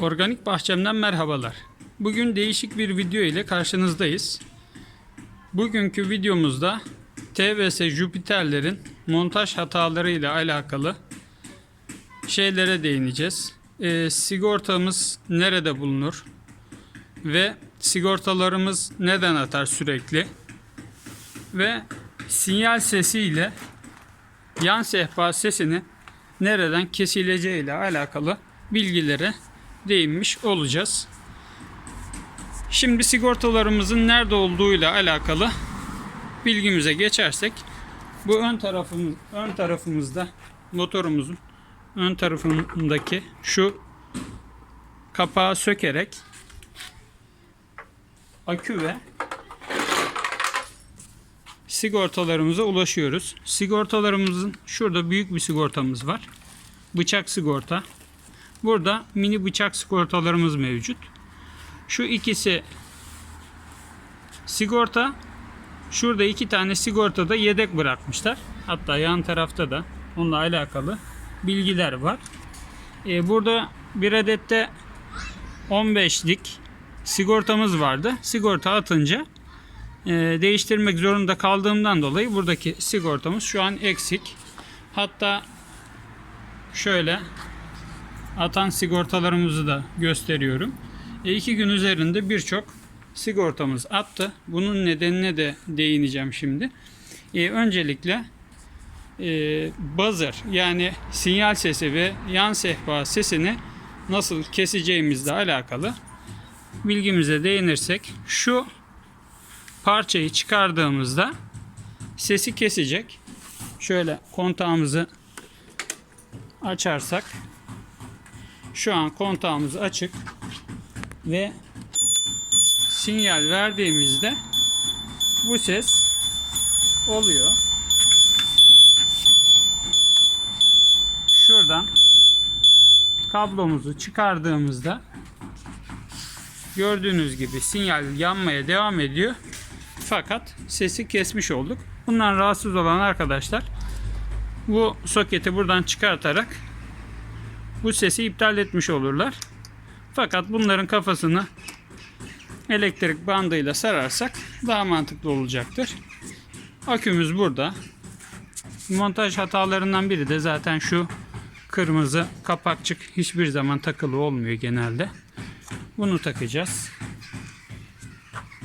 Organik Bahçemden merhabalar. Bugün değişik bir video ile karşınızdayız. Bugünkü videomuzda TVS Jupiter'lerin montaj hataları ile alakalı şeylere değineceğiz. Ee, sigortamız nerede bulunur? Ve sigortalarımız neden atar sürekli? Ve sinyal sesi ile yan sehpa sesini nereden kesileceği ile alakalı bilgilere değinmiş olacağız. Şimdi sigortalarımızın nerede olduğuyla alakalı bilgimize geçersek bu ön tarafımız ön tarafımızda motorumuzun ön tarafındaki şu kapağı sökerek akü ve sigortalarımıza ulaşıyoruz. Sigortalarımızın şurada büyük bir sigortamız var. Bıçak sigorta. Burada mini bıçak sigortalarımız mevcut. Şu ikisi sigorta. Şurada iki tane sigortada yedek bırakmışlar. Hatta yan tarafta da onunla alakalı bilgiler var. Ee, burada bir adette 15'lik sigortamız vardı. Sigorta atınca e, değiştirmek zorunda kaldığımdan dolayı buradaki sigortamız şu an eksik. Hatta şöyle atan sigortalarımızı da gösteriyorum. E, iki gün üzerinde birçok sigortamız attı. Bunun nedenine de değineceğim şimdi. E, öncelikle e, buzzer yani sinyal sesi ve yan sehpa sesini nasıl keseceğimizle alakalı bilgimize değinirsek şu parçayı çıkardığımızda sesi kesecek. Şöyle kontağımızı açarsak şu an kontağımız açık ve sinyal verdiğimizde bu ses oluyor. Şuradan kablomuzu çıkardığımızda gördüğünüz gibi sinyal yanmaya devam ediyor. Fakat sesi kesmiş olduk. Bundan rahatsız olan arkadaşlar bu soketi buradan çıkartarak bu sesi iptal etmiş olurlar. Fakat bunların kafasını elektrik bandıyla sararsak daha mantıklı olacaktır. Akümüz burada. Montaj hatalarından biri de zaten şu kırmızı kapakçık hiçbir zaman takılı olmuyor genelde. Bunu takacağız.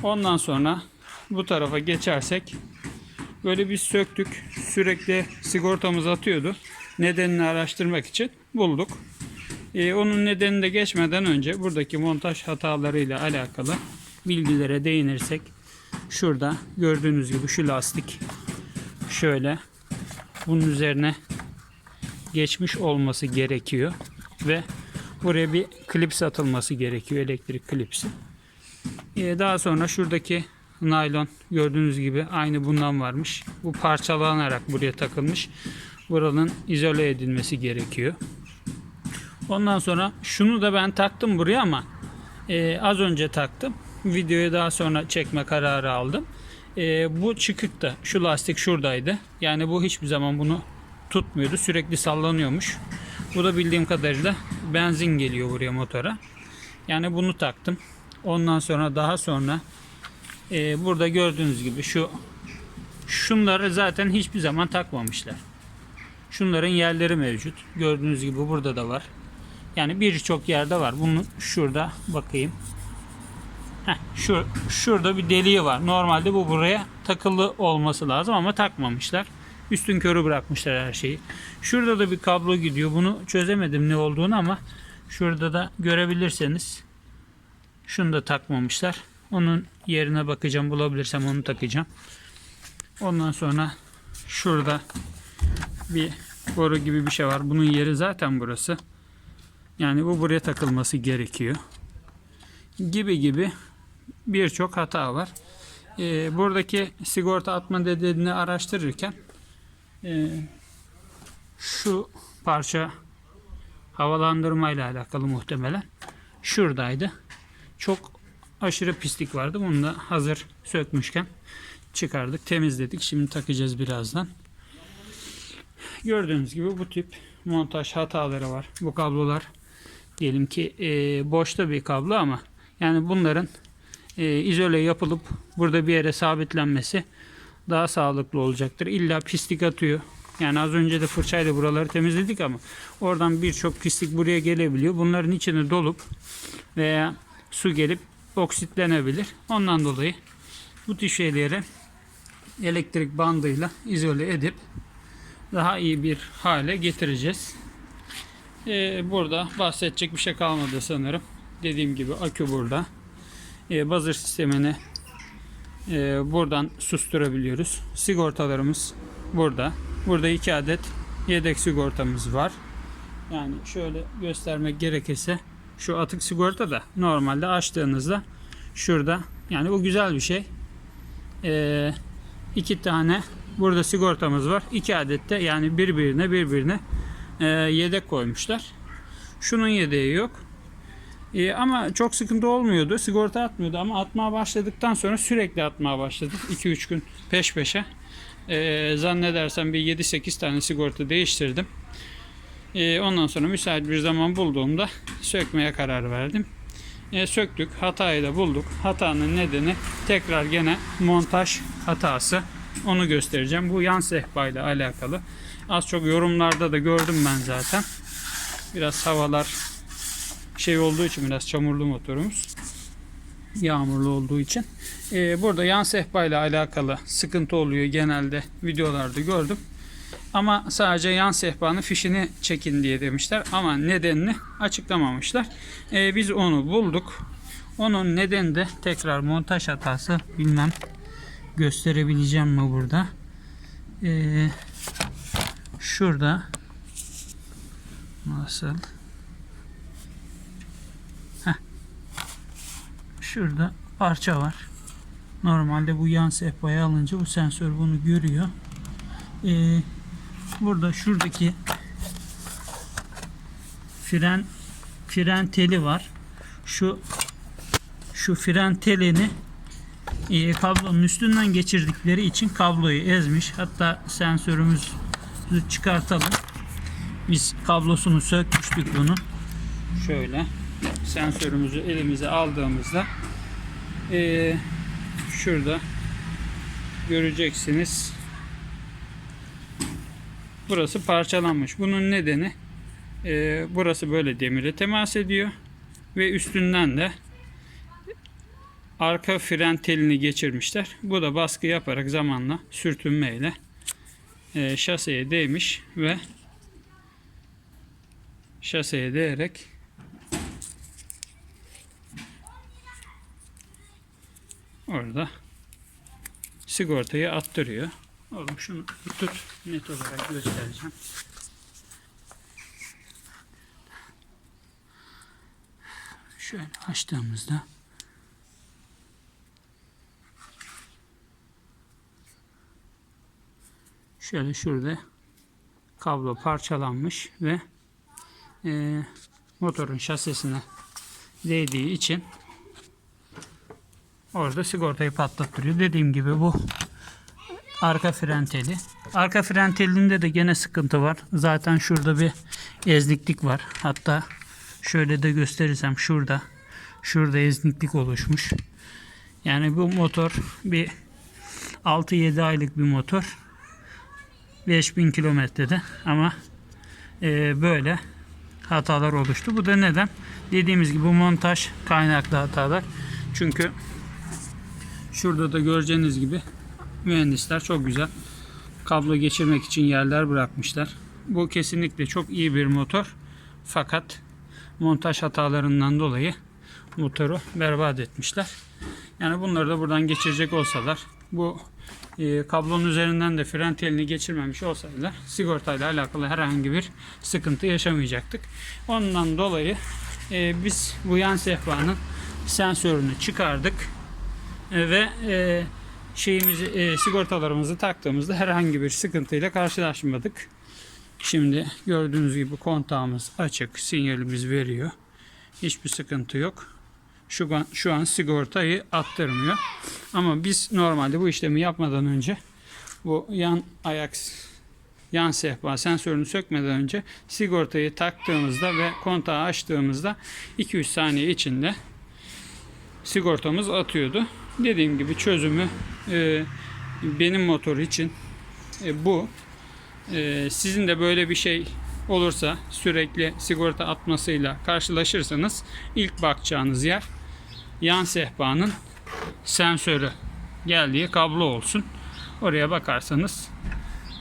Ondan sonra bu tarafa geçersek böyle bir söktük. Sürekli sigortamız atıyordu. Nedenini araştırmak için bulduk. Ee, onun nedenini de geçmeden önce buradaki montaj hatalarıyla alakalı bilgilere değinirsek şurada gördüğünüz gibi şu lastik şöyle bunun üzerine geçmiş olması gerekiyor ve buraya bir klips atılması gerekiyor elektrik klipsi. Ee, daha sonra şuradaki naylon gördüğünüz gibi aynı bundan varmış. Bu parçalanarak buraya takılmış. Buranın izole edilmesi gerekiyor. Ondan sonra şunu da ben taktım buraya ama e, az önce taktım. Videoyu daha sonra çekme kararı aldım. E, bu çıkık da şu lastik şuradaydı. Yani bu hiçbir zaman bunu tutmuyordu. Sürekli sallanıyormuş. Bu da bildiğim kadarıyla benzin geliyor buraya motora. Yani bunu taktım. Ondan sonra daha sonra e, burada gördüğünüz gibi şu şunları zaten hiçbir zaman takmamışlar. Şunların yerleri mevcut. Gördüğünüz gibi burada da var. Yani birçok yerde var. Bunun şurada bakayım. Heh, şu şurada bir deliği var. Normalde bu buraya takılı olması lazım ama takmamışlar. Üstün körü bırakmışlar her şeyi. Şurada da bir kablo gidiyor. Bunu çözemedim ne olduğunu ama şurada da görebilirseniz şunu da takmamışlar. Onun yerine bakacağım. Bulabilirsem onu takacağım. Ondan sonra şurada bir boru gibi bir şey var. Bunun yeri zaten burası. Yani bu buraya takılması gerekiyor. Gibi gibi birçok hata var. Ee, buradaki sigorta atma dediğini araştırırken e, şu parça havalandırma ile alakalı muhtemelen şuradaydı. Çok aşırı pislik vardı. Bunu da hazır sökmüşken çıkardık, temizledik. Şimdi takacağız birazdan. Gördüğünüz gibi bu tip montaj hataları var. Bu kablolar diyelim ki e, boşta bir kablo ama yani bunların e, izole yapılıp burada bir yere sabitlenmesi daha sağlıklı olacaktır. İlla pislik atıyor. Yani az önce de fırçayla buraları temizledik ama oradan birçok pislik buraya gelebiliyor. Bunların içine dolup veya su gelip oksitlenebilir. Ondan dolayı bu tür şeyleri elektrik bandıyla izole edip daha iyi bir hale getireceğiz. Ee, burada bahsedecek bir şey kalmadı sanırım. Dediğim gibi akü burada. Ee, buzzer sistemini e, buradan susturabiliyoruz. Sigortalarımız burada. Burada iki adet yedek sigortamız var. Yani şöyle göstermek gerekirse şu atık sigorta da normalde açtığınızda şurada yani bu güzel bir şey. Ee, iki tane burada sigortamız var. İki adet de yani birbirine birbirine e, yedek koymuşlar. Şunun yedeği yok. E, ama çok sıkıntı olmuyordu. Sigorta atmıyordu ama atmaya başladıktan sonra sürekli atmaya başladık. 2-3 gün peş peşe. E, zannedersem bir 7-8 tane sigorta değiştirdim. E, ondan sonra müsait bir zaman bulduğumda sökmeye karar verdim. E, söktük. Hatayı da bulduk. Hatanın nedeni tekrar gene montaj hatası. Onu göstereceğim. Bu yan sehpa ile alakalı. Az çok yorumlarda da gördüm ben zaten. Biraz havalar şey olduğu için biraz çamurlu motorumuz. Yağmurlu olduğu için. Ee, burada yan sehpa ile alakalı sıkıntı oluyor genelde videolarda gördüm. Ama sadece yan sehpanın fişini çekin diye demişler. Ama nedenini açıklamamışlar. Ee, biz onu bulduk. Onun nedeni de tekrar montaj hatası bilmem gösterebileceğim mi burada. Ee, şurada nasıl Heh. şurada parça var. Normalde bu yan sehpaya alınca bu sensör bunu görüyor. Ee, burada şuradaki fren fren teli var. Şu şu fren telini e, kablonun üstünden geçirdikleri için kabloyu ezmiş. Hatta sensörümüzü çıkartalım. Biz kablosunu sökmüştük bunu. Şöyle sensörümüzü elimize aldığımızda e, şurada göreceksiniz. Burası parçalanmış. Bunun nedeni e, burası böyle demire temas ediyor ve üstünden de arka fren telini geçirmişler. Bu da baskı yaparak zamanla sürtünmeyle e, şaseye değmiş ve şaseye değerek orada sigortayı attırıyor. Oğlum şunu tut net olarak göstereceğim. Şöyle açtığımızda şöyle şurada kablo parçalanmış ve e, motorun şasisine değdiği için orada sigortayı patlattırıyor. Dediğim gibi bu arka fren teli. Arka fren telinde de gene sıkıntı var. Zaten şurada bir ezniklik var. Hatta şöyle de gösterirsem şurada şurada ezniklik oluşmuş. Yani bu motor bir 6-7 aylık bir motor. 5000 kilometrede ama e, böyle hatalar oluştu. Bu da neden? Dediğimiz gibi montaj kaynaklı hatalar. Çünkü şurada da göreceğiniz gibi mühendisler çok güzel kablo geçirmek için yerler bırakmışlar. Bu kesinlikle çok iyi bir motor. Fakat montaj hatalarından dolayı motoru berbat etmişler. Yani bunları da buradan geçirecek olsalar bu e, kablonun üzerinden de fren telini geçirmemiş olsaydılar sigortayla alakalı herhangi bir sıkıntı yaşamayacaktık. Ondan dolayı e, biz bu yan sehpanın sensörünü çıkardık E, ve e, şeyimizi e, sigortalarımızı taktığımızda herhangi bir sıkıntıyla karşılaşmadık. Şimdi gördüğünüz gibi kontağımız açık, sinyalimiz veriyor. Hiçbir sıkıntı yok. Şu an, şu an sigortayı attırmıyor. Ama biz normalde bu işlemi yapmadan önce bu yan ayak yan sehpa sensörünü sökmeden önce sigortayı taktığımızda ve kontağı açtığımızda 2-3 saniye içinde sigortamız atıyordu. Dediğim gibi çözümü e, benim motor için e, bu. E, sizin de böyle bir şey olursa sürekli sigorta atmasıyla karşılaşırsanız ilk bakacağınız yer yan sehpanın sensörü geldiği kablo olsun. Oraya bakarsanız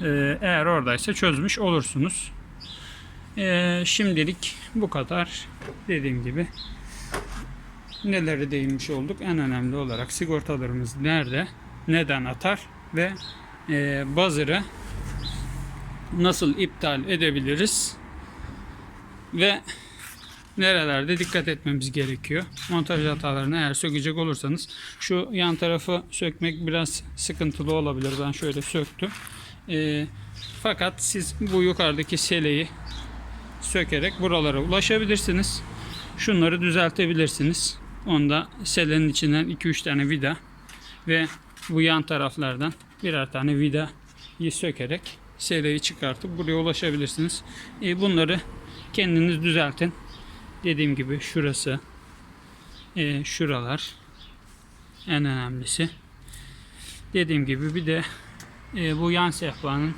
e, eğer oradaysa çözmüş olursunuz. E, şimdilik bu kadar. Dediğim gibi nelere değinmiş olduk. En önemli olarak sigortalarımız nerede, neden atar ve e, buzzer'ı nasıl iptal edebiliriz ve nerelerde dikkat etmemiz gerekiyor. Montaj hatalarını eğer sökecek olursanız şu yan tarafı sökmek biraz sıkıntılı olabilir. Ben şöyle söktüm. Ee, fakat siz bu yukarıdaki seleyi sökerek buralara ulaşabilirsiniz. Şunları düzeltebilirsiniz. Onda selenin içinden 2-3 tane vida ve bu yan taraflardan birer tane vidayı sökerek seleyi çıkartıp buraya ulaşabilirsiniz. Ee, bunları kendiniz düzeltin. Dediğim gibi şurası, e, şuralar en önemlisi. Dediğim gibi bir de e, bu yan sehpanın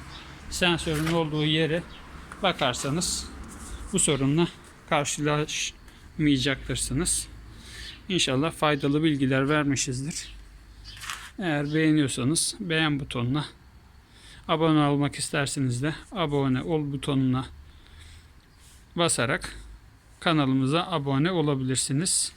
sensörün olduğu yere bakarsanız bu sorunla karşılaşmayacaksınız. İnşallah faydalı bilgiler vermişizdir. Eğer beğeniyorsanız beğen butonuna abone olmak isterseniz de abone ol butonuna basarak kanalımıza abone olabilirsiniz.